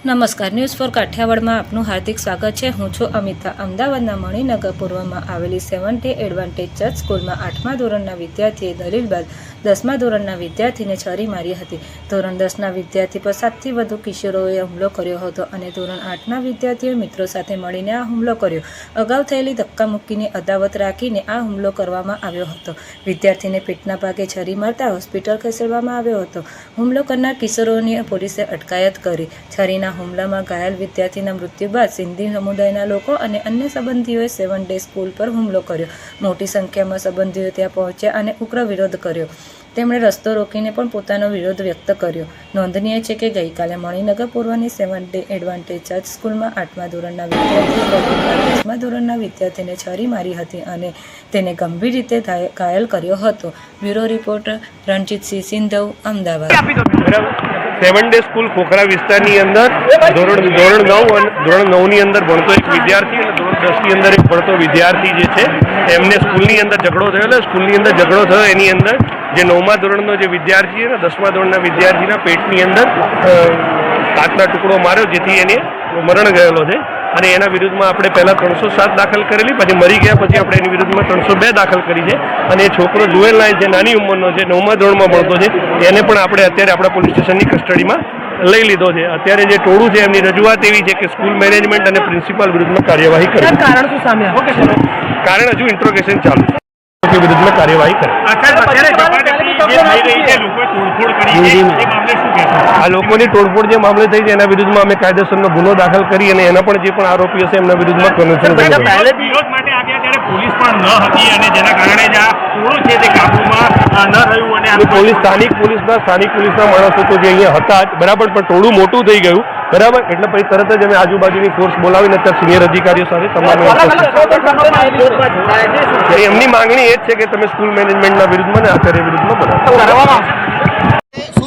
નમસ્કાર news for કાઠિયાવાડમાં આપનું હાર્દિક સ્વાગત છે. હું છું અમિતા. અમદાવાદના મણિનગર પૂર્વમાં આવેલી સેવન એડવાન્ટેજ ચર્ચ સ્કૂલમાં આઠમા ધોરણના વિદ્યાર્થીએ દલીલ બાદ દસમા ધોરણના વિદ્યાર્થીને છરી મારી હતી. ધોરણ દસના વિદ્યાર્થી પર સાતથી વધુ કિશોરોએ હુમલો કર્યો હતો અને ધોરણ આઠના વિદ્યાર્થીઓએ મિત્રો સાથે મળીને આ હુમલો કર્યો. અગાઉ થયેલી ધક્કામુક્કીની અદાવત રાખીને આ હુમલો કરવામાં આવ્યો હતો. વિદ્યાર્થીને પેટના ભાગે છરી મારતા હોસ્પિટલ ખસેડવામાં આવ્યો હતો. હુમલો કરનાર કિશોરોની પોલીસે અટકાયત કરી. છરીના હુમલામાં ઘાયલ વિદ્યાર્થીના મૃત્યુ બાદ સિંધી સમુદાયના લોકો અને અન્ય સંબંધીઓએ સેવન ડે સ્કૂલ પર હુમલો કર્યો. મોટી સંખ્યામાં સંબંધીઓ ત્યાં પહોંચ્યા અને ઉગ્ર વિરોધ કર્યો. તેમણે રસ્તો રોકીને પણ પોતાનો વિરોધ વ્યક્ત કર્યો. નોંધનીય છે કે ગઈકાલે મણિનગર પૂર્વની સેવન ડે એડવાન્ટેજ ચર્ચ સ્કૂલમાં આઠમા ધોરણના વિદ્યાર્થીએ દસમા ધોરણના વિદ્યાર્થીને છરી મારી હતી અને તેને ગંભીર રીતે ઘાયલ કર્યો હતો. Bureau reporter Ranjitsinh Sindhav, Ahmedabad. Seven day school Khokhra વિસ્તારની અંદર, ધોરણ ધોરણ નવ અને, ધોરણ નવની અંદર ભણતો એક વિદ્યાર્થી અને ધોરણ દસની અંદર એક ભણતો વિદ્યાર્થી જે છે, એમને સ્કૂલની અંદર ઝઘડો થયેલો સ્કૂલની અંદર ઝઘડો થયો. એની અંદર જે નવમા ધોરણનો જે વિદ્યાર્થી છે ને દસમા ધોરણના વિદ્યાર્થીના પેટની અંદર કાચના ટુકડો માર્યો, જેથી એને મરણ ગયેલો છે. અને એના વિરુદ્ધમાં આપણે પહેલાં ત્રણસો સાત દાખલ કરેલી પછી મરી ગયા પછી આપણે એની વિરુદ્ધમાં ત્રણસો બે દાખલ કરી છે. અને એ છોકરો જુએલ નાય જે નાની ઉંમરનો છે નવમા ધોરણમાં ભણતો છે એને પણ આપણે અત્યારે આપણા પોલીસ સ્ટેશનની કસ્ટડીમાં લઈ લીધો છે. અત્યારે જે ટોળું છે એમની રજૂઆત એવી છે કે સ્કૂલ મેનેજમેન્ટ અને પ્રિન્સિપાલ વિરુદ્ધમાં કાર્યવાહી કરે. કારણ શું સામે કારણ હજુ ઇન્ટ્રોગેશન ચાલુ વિરુદ્ધમાં કાર્યવાહી કરે. આ લોકોની તોડફોડ જે મામલે થઈ છે એના વિરુદ્ધમાં અમે કાયદેસરનો ગુનો દાખલ કરી અને એના પણ જે પણ આરોપી હશે એમના વિરુદ્ધમાં કન્વેન્શન પહેલા- વિરોધ માટે આવ્યા ત્યારે પોલીસ પણ ન હતી અને જેના કારણે જ આ ટોળું છે તે કાબૂમાં ન રહ્યું અને અને પોલીસ સ્થાનિક પોલીસના સ્થાનિક પોલીસના માણસો તો જે અહીંયા હતા જ. બરાબર પણ ટોળું મોટું થઈ ગયું. બરાબર? એટલે પછી તરત જ અમે આજુબાજુની ફોર્સ બોલાવીને અત્યારે સિનિયર અધિકારીઓ સાથે તમામ એમની માંગણી એ જ છે કે તમે સ્કૂલ મેનેજમેન્ટના વિરુદ્ધમાં ને આચાર્ય વિરુદ્ધમાં બોલાવો.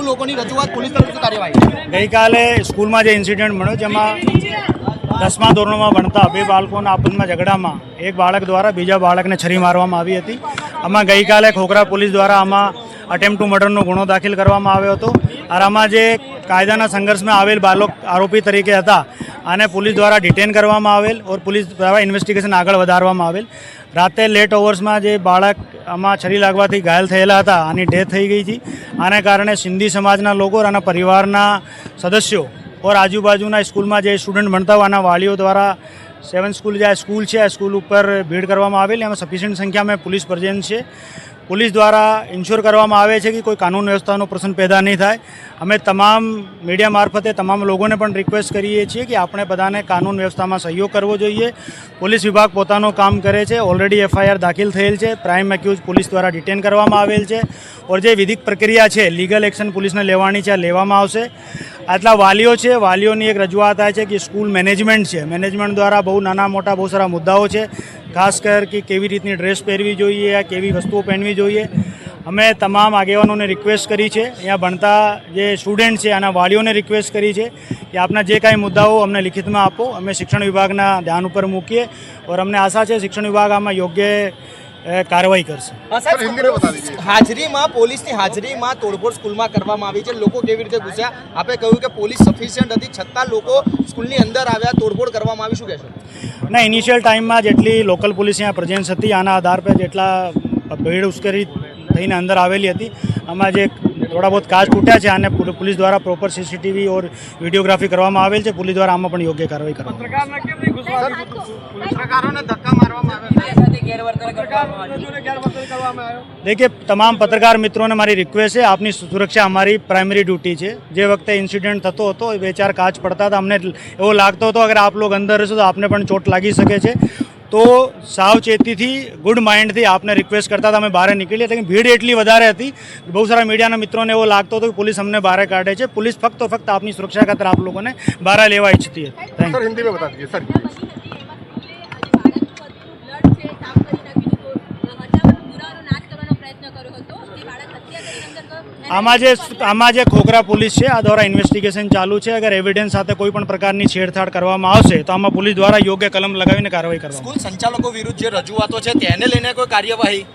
લોકોની રજૂઆત પોલીસ કાર્યવાહી? ગઈકાલે સ્કૂલમાં જે ઇન્સિડન્ટ મળ્યો જેમાં દસમા ધોરણમાં ભણતા બે બાળકોના આપસમાં ઝઘડામાં એક બાળક દ્વારા બીજા બાળકને છરી મારવામાં આવી હતી. આમાં ગઈકાલે ખોખરા પોલીસ દ્વારા આમાં અટેમ્પ ટુ મર્ડરનો ગુનો દાખલ કરવામાં આવ્યો હતો. આરામાં જે કાયદાના સંઘર્ષમાં આવેલ બાળક આરોપી તરીકે હતા આને પોલીસ દ્વારા ડિટેન કરવામાં આવેલ ઓર પોલીસ દ્વારા ઇન્વેસ્ટિગેશન આગળ વધારવામાં આવેલ. રાતે લેટ ઓવર્સમાં જે બાળક આમાં છરી લાગવાથી ઘાયલ થયેલા હતા, આની ડેથ થઈ ગઈ હતી. આને કારણે સિંધી સમાજના લોકો અને પરિવારના સદસ્યો ઓર આજુબાજુના સ્કૂલમાં જે સ્ટુડન્ટ ભણતા હોય આના વાલીઓ દ્વારા સેવન સ્કૂલ જે આ સ્કૂલ છે, આ સ્કૂલ ઉપર ભીડ કરવામાં આવેલી. એમાં સફિશિયન્ટ સંખ્યામાં પોલીસ પ્રેઝન્ટ છે. પોલીસ દ્વારા ઇન્શ્યોર કરવામાં આવે છે કે કોઈ કાનૂન વ્યવસ્થાનો પ્રશ્ન પેદા નહીં થાય. અમે તમામ મીડિયા મારફતે તમામ લોકોને પણ રિક્વેસ્ટ કરીએ છીએ કે આપણે બધાને કાનૂન વ્યવસ્થામાં સહયોગ કરવો જોઈએ. પોલીસ વિભાગ પોતાનું કામ કરે છે. ઓલરેડી એફઆઈઆર દાખલ થયેલ છે. પ્રાઇમ એક્યુઝ પોલીસ દ્વારા ડિટેન કરવામાં આવેલ છે. ઓર જે વિધિક પ્રક્રિયા છે લીગલ એક્શન પોલીસને લેવાની છે લેવામાં આવશે. આટલા વાલીઓ છે, વાલીઓની એક રજૂઆત આ છે કે સ્કૂલ મેનેજમેન્ટ છે. મેનેજમેન્ટ દ્વારા બહુ નાના મોટા બહુ સારા મુદ્દાઓ છે. ખાસ કર કે કેવી રીતની ડ્રેસ પહેરવી જોઈએ યા કેવી વસ્તુઓ પહેરવી જોઈએ. અમે તમામ આગેવાનોને રિક્વેસ્ટ કરી છે. અહીંયા ભણતા જે સ્ટુડન્ટ છે, આના વાલીઓને રિક્વેસ્ટ કરી છે કે આપના જે કાંઈ મુદ્દાઓ અમને લિખિતમાં આપો. અમે શિક્ષણ વિભાગના ધ્યાન ઉપર મૂકીએ. ઓર અમને આશા છે, શિક્ષણ વિભાગ આમાં યોગ્ય કાર્યવાહી કરશે. હાજરીમાં પોલીસની હાજરીમાં તોડફોડ સ્કૂલમાં કરવામાં આવી છે. લોકો કેવી રીતે ઘૂસ્યા? આપે કહ્યું કે પોલીસ સફિશિયન્ટ હતી છતાં લોકો સ્કૂલની અંદર આવ્યા તોડફોડ કરવામાં આવી. શું કહેશો? ના ઇનિશિયલ ટાઈમમાં જેટલી લોકલ પોલીસ અહીંયા પ્રેઝન્સ હતી આના આધાર પર જેટલા ભીડ ઉશ્કેરી થઈને અંદર આવેલી હતી આમાં જે થોડા બહુ કાચ તૂટ્યા છે અને પોલ- પોલીસ દ્વારા પ્રોપર સીસીટીવી ઓર વિડીયોગ્રાફી કરવામાં આવેલ છે. પોલીસ દ્વારા આમાં પણ યોગ્ય કાર્યવાહી કરવામાં દેખીએ, તમામ પત્રકાર મિત્રોને મારી રિક્વેસ્ટ છે, આપની સુરક્ષા અમારી પ્રાઇમરી ડ્યુટી છે. જે વખતે ઇન્સિડન્ટ થતો હતો બે ચાર કાચ પડતા હતા. અમને એવો લાગતો હતો, અગર આપ લોકો અંદર હશો તો આપને પણ ચોટ લાગી શકે છે. તો સાવચેતીથી ગુડ માઇન્ડથી આપને રિક્વેસ્ટ કરતા હતા. અમે બહાર નીકળીએ લેકિન ભીડ એટલી વધારે હતી બહુ સારા મીડિયાના મિત્રોને એવો લાગતો હતો કે પોલીસ અમને બહાર કાઢે છે. પોલીસ ફક્ત ફક્ત આપની સુરક્ષા ખાતર આપ લોકોને બહાર લેવા ઈચ્છતી હતી. થેન્ક યુ હિન્દી બતા દીજીએ સર આમાં જે આમાં જે ખોખરા પોલીસ છે આ દ્વારા ઇન્વેસ્ટિગેશન ચાલુ છે. અગર એવિડન્સ સાથે કોઈ પણ પ્રકારની છેડછાડ કરવામાં આવશે તો આમાં પોલીસ દ્વારા યોગ્ય કલમ લગાવીને કાર્યવાહી કરવામાં સ્કૂલ સંચાલકો વિરુદ્ધ જે રજૂઆતો છે તેને લઈને કોઈ કાર્યવાહી?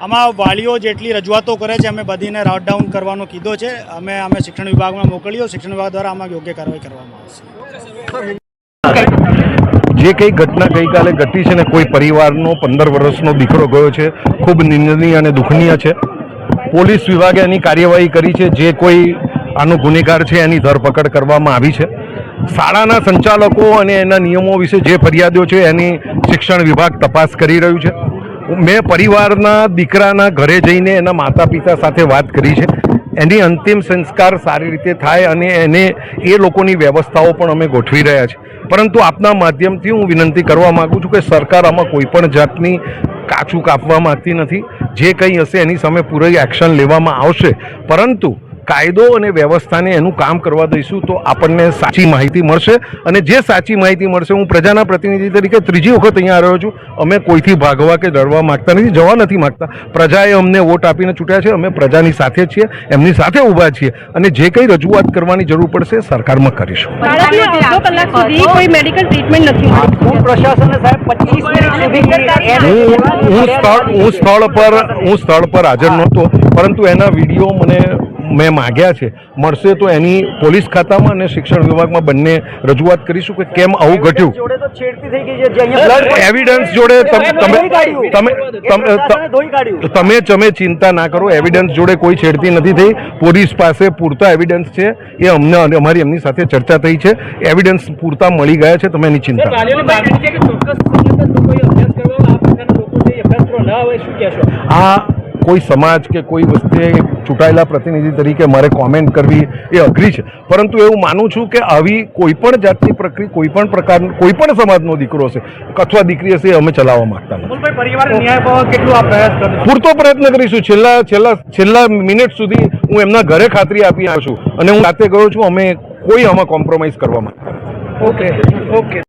આમાં વાલીઓ જેટલી રજૂઆતો કરે છે અમે બધીને રાઉટ ડાઉન કરવાનો કીધો છે. અમે અમે શિક્ષણ વિભાગમાં મોકલ્યો. શિક્ષણ વિભાગ દ્વારા આમાં યોગ્ય કાર્યવાહી કરવામાં આવશે. જે કંઈ ઘટના ગઈકાલે ઘટી છે ને કોઈ પરિવારનો પંદર વર્ષનો દીકરો ગયો છે ખૂબ નિંદનીય અને દુઃખનીય છે. પોલીસ વિભાગે એની કાર્યવાહી કરી છે, જે કોઈ આનો ગુનેગાર છે એની ધરપકડ કરવામાં આવી છે. શાળાના સંચાલકો અને એના નિયમો વિશે જે ફરિયાદો છે એની શિક્ષણ વિભાગ તપાસ કરી રહ્યું છે. મેં પરિવારના દીકરાના ઘરે જઈને એના માતા પિતા સાથે વાત કરી છે. એની અંતિમ સંસ્કાર સારી રીતે થાય અને એને એ લોકોની વ્યવસ્થાઓ પણ અમે ગોઠવી રહ્યા છીએ. પરંતુ આપના માધ્યમથી હું વિનંતી કરવા માગું છું કે સરકાર આમાં કોઈ પણ જાતની કાચું કાપવા માંગતી નથી. જે કંઈ હશે એની સામે પૂરી એક્શન લેવામાં આવશે. પરંતુ કાયદો અને વ્યવસ્થાને એનું કામ કરવા દઈશું તો આપણને સાચી માહિતી મળશે અને જે સાચી માહિતી મળશે હું પ્રજાના પ્રતિનિધિ તરીકે ત્રીજી વખત અહીંયા રહ્યો છું. અમે કોઈથી ભાગવા કે ડરવા માગતા નથી જવા નથી માગતા. પ્રજાએ અમને વોટ આપીને ચૂંટ્યા છે અમે પ્રજાની સાથે છીએ એમની સાથે ઊભા છીએ અને જે કંઈ રજૂઆત કરવાની જરૂર પડશે સરકારમાં કરીશું. હું સ્થળ પર હું સ્થળ પર હાજર નહોતો પરંતુ એના વીડિયો મને મેં માગ્યા છે. મળશે તો એની પોલીસ ખાતામાં અને શિક્ષણ વિભાગમાં બંને રજૂઆત કરીશું કે કેમ આવું ઘટ્યું. જોડે તો છેડતી થઈ ગઈ છે જે અહીંયા બ્લડ એવિડન્સ જોડે તમે તમે તમે તમે તમે ચિંતા ના કરો એવિડન્સ જોડે કોઈ છેડતી નથી થઈ. પોલીસ પાસે પૂરતા એવિડન્સ છે. એ અમને અમારી એમની સાથે ચર્ચા થઈ છે. એવિડન્સ પૂરતા મળી ગયા છે તમે એની ચિંતા આ કોઈ સમાજ કે કોઈ વસ્તુએ ચૂંટાયેલા પ્રતિનિધિ તરીકે મારે કોમેન્ટ કરવી એ અઘરી છે. પરંતુ એવું માનું છું કે આવી કોઈ પણ જાતની પ્રક્રિયા કોઈ પણ પ્રકાર કોઈ પણ સમાજનો દીકરો હશે અથવા દીકરી હશે એ અમે ચલાવવા માંગતા નથી. પૂરતો પ્રયત્ન કરીશું. છેલ્લા છેલ્લા છેલ્લા મિનિટ સુધી હું એમના ઘરે ખાતરી આપી આવ્યો છું. અને હું રાતે ગયો છું અમે કોઈ આમાં કોમ્પ્રોમાઇઝ કરવા માંગતા ઓકે ઓકે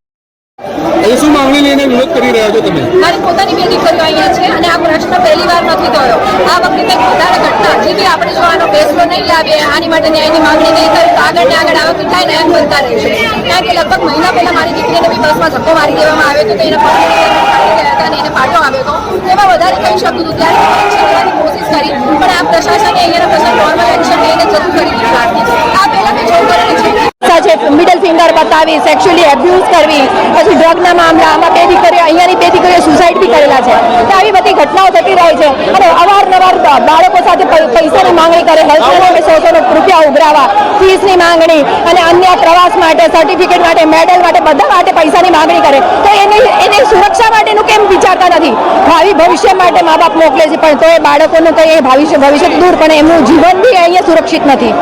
ઓકે મારી પોતાની બે દીકરીઓ અહીંયા છે અને આ પ્રશ્ન પહેલી વાર નથી થયો આ વખતે કંઈક વધારે ઘટના જે બી આપણે જો આનો ફેસલો નહીં લાવીએ, આની માટે ન્યાયની માંગણી નહીં કરી તો આગળ ને આગળ આવા કેટલાય ન્યાય બનતા રહેશે કારણ કે લગભગ મહિના પહેલા મારી દીકરીને બી બસમાં ધક્કો મારી દેવામાં આવ્યો હતો, તો એને ગયા એને પાટો આવ્યો હતો. તેમાં વધારે કહી શકું હતું ત્યારે કોશિશ કરી, પણ આ પ્રશાસને અહીંયાના પ્રશાસન નોર્મલ એક્શન લઈને જતું કરી દીધું. આ પહેલા છે ફિંગર બતાવી સેક્સ્યુઅલી એબ્યુઝ કરવી, પછી ડ્રગના મામલા બે દીકરીઓ, અહીંયાની બે દીકરીઓ સુસાઇડ બી કરેલા છે. તો આવી બધી ઘટનાઓ થતી રહે છે. અને અવારનવાર બાળકો સાથે પૈસાની માંગણી કરે હેલ્થ સો રૂપિયા ઉઘરાવા ફીસની માંગણી અને અન્ય પ્રવાસ માટે સર્ટિફિકેટ માટે મેડલ માટે, બધા માટે પૈસાની માંગણી કરે. તો એની, એને સુરક્ષા માટેનું કેમ વિચારતા નથી? ભાવિ ભવિષ્ય માટે મા બાપ મોકલે છે, પણ તો એ બાળકોનું કંઈ ભવિષ્ય ભવિષ્ય દૂર, પણ એમનું જીવન બી અહીંયા સુરક્ષિત નથી.